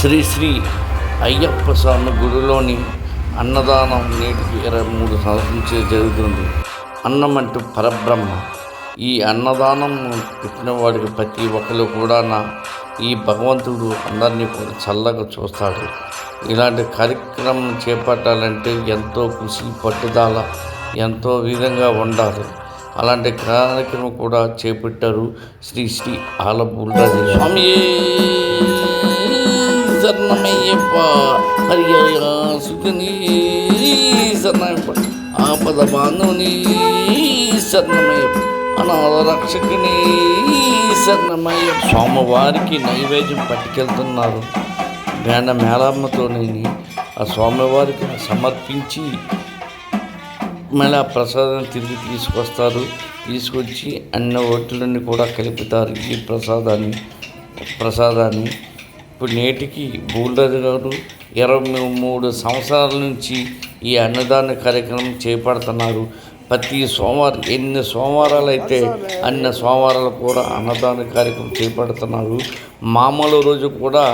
శ్రీ శ్రీ అయ్యప్ప స్వామి గుడిలోని అన్నదానం నేటికి ఇరవై మూడు సంవత్సరం నుంచి జరుగుతుంది. అన్నం అంటూ పరబ్రహ్మ. ఈ అన్నదానం పెట్టిన వాడికి ప్రతి ఒక్కరు కూడా నా ఈ భగవంతుడు అందరినీ కూడా చల్లగా చూస్తాడు. ఇలాంటి కార్యక్రమం చేపట్టాలంటే ఎంతో కృషి పట్టుదల ఎంతో విధంగా ఉండాలి. అలాంటి కార్యక్రమం కూడా చేపట్టారు శ్రీ శ్రీ ఆలబుల్రాజు స్వామి. శరణమయ్యప్ప హరియా సుఖని ఆపద బాంధవుని. శరణమయ్యప్ప అనాథ రక్షకుని. శరణమయ్యప్ప స్వామివారికి నైవేద్యం పట్టుకెళ్తున్నారు. వేణ మేళమ్మతోనే ఆ స్వామివారికి సమర్పించి మళ్ళీ ఆ ప్రసాదం తిరిగి తీసుకొస్తారు. తీసుకొచ్చి అన్ని ఒట్లని కూడా కలుపుతారు ఈ ప్రసాదాన్ని ప్రసాదాన్ని. ఇప్పుడు నేటికి బూల్డర్ గారు ఇరవై మూడు సంవత్సరాల నుంచి ఈ అన్నదాన కార్యక్రమం చేపడుతున్నారు. ప్రతి సోమవారం ఎన్ని సోమవారాలు అయితే అన్ని సోమవారాలు కూడా అన్నదాన కార్యక్రమం చేపడుతున్నారు. మామూలు రోజు కూడా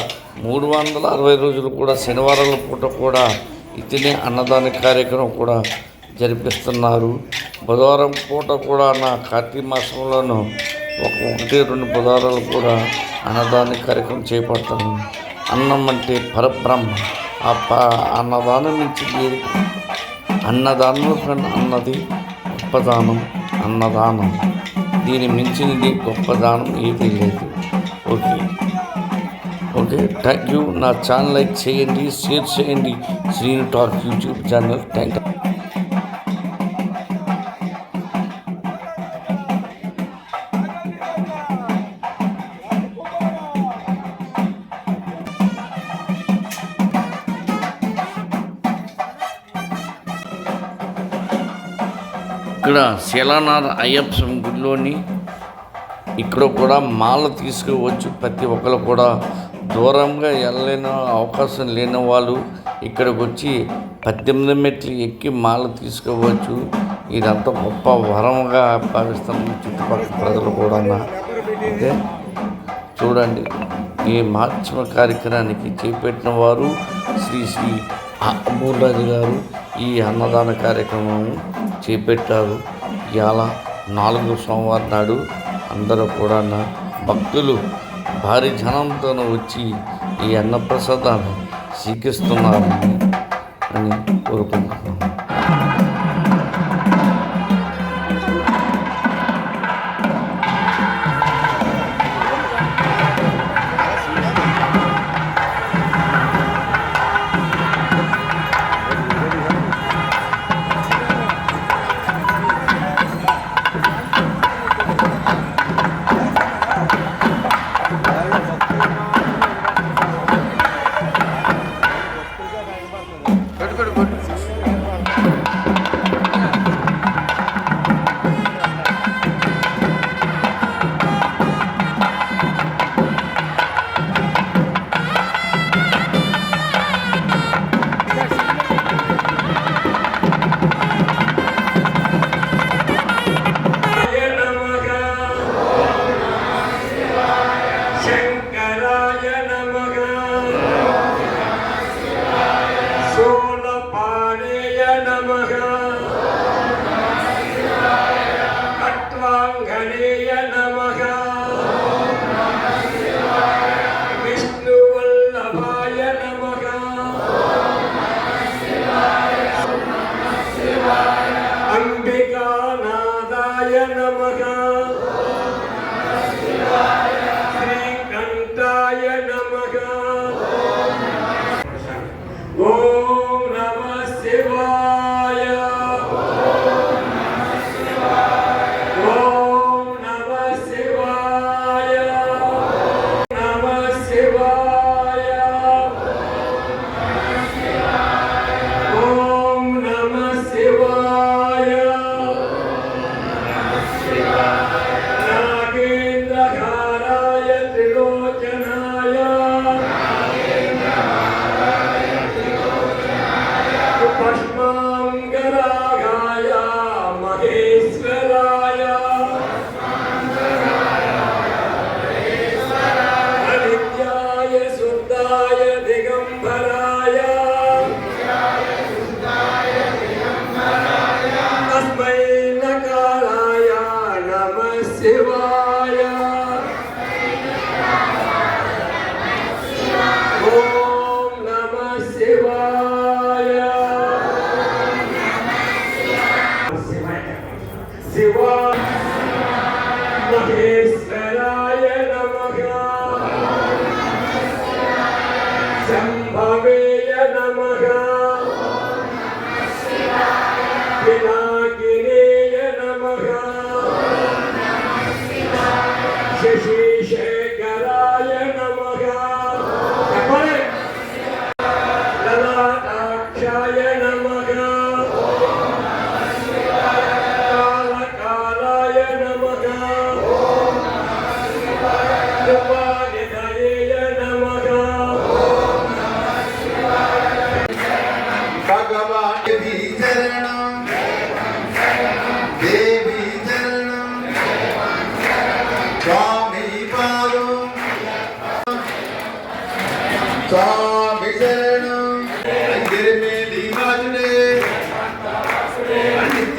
మూడు వందల అరవై రోజులు కూడా శనివారాల పూట కూడా ఇతనే అన్నదాన కార్యక్రమం కూడా జరిపిస్తున్నారు. బుధవారం పూట కూడా నా కార్తీక మాసంలోనూ ఒక ఒకటి రెండు బుధవారాలు కూడా అన్నదాన కార్యక్రమం చేపడతాను. అన్నం అంటే పరబ్రహ్మ. ఆ ప అన్నదానం నుంచి అన్నదానం కన్నా అన్నది గొప్పదానం అన్నదానం. దీని మించినది గొప్పదానం ఏదీ లేదు. ఓకే. ఓకే. థ్యాంక్ యూ నా ఛానల్ లైక్ చేయండి షేర్ చేయండి. Srinu talk YouTube channel. Thank you ఇక్కడ శిలానాథ్ అయ్యప్ప స్వామి గుడిలోని ఇక్కడ కూడా మాల తీసుకువచ్చు ప్రతి ఒక్కరు కూడా దూరంగా వెళ్ళలేని అవకాశం లేని వాళ్ళు ఇక్కడికి వచ్చి పద్దెనిమిది మెట్లు ఎక్కి మాల తీసుకోవచ్చు. ఇదంతా గొప్ప వరంగా భావిస్తున్న చుట్టుపక్కల ప్రజలు కూడా అయితే చూడండి ఈ మహాత్మ కార్యక్రమానికి చేపట్టిన వారు శ్రీ శ్రీ అమూర్రాజు గారు ఈ అన్నదాన కార్యక్రమం చేపట్టారు. ఇవాళ నాలుగు సోమవారం నాడు అందరూ కూడా భక్తులు భారీ జనంతో వచ్చి ఈ అన్నప్రసాదాన్ని స్వీకరిస్తున్నారని అని కోరుకుంటున్నాను.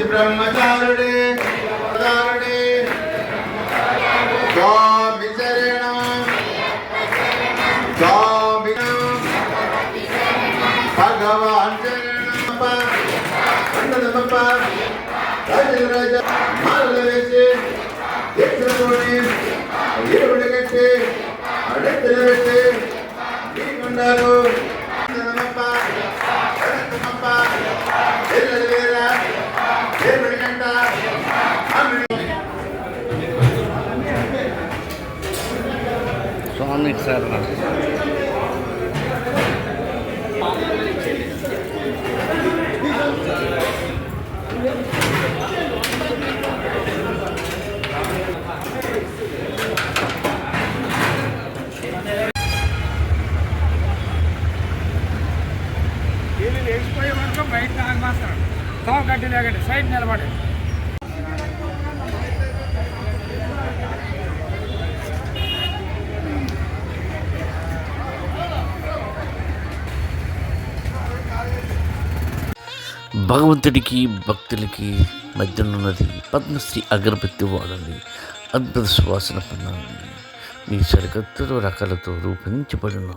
నిత్య బ్రహ్మచారుడే. ప్రధానుడే స్వామి శరణం. స్వామి భగవాన్ శరణప్ప అన్నదమ్మప్ప మాలలు వేసి ఎత్తుకొని ఇరువుడు కట్టి అడెత్తులు పెట్టి నీకున్నారు స్వామి లేచిపోయే వరకు బయట నాకు తో గడ్డి లేకండి సైడ్ నిలబడి భగవంతుడికి భక్తులకి మధ్యనున్నది పద్మశ్రీ అగరబత్తి వాడండి. అద్భుత సువాసన పొందండి. మీ సరికొత్త రకాలతో రూపొందించబడిన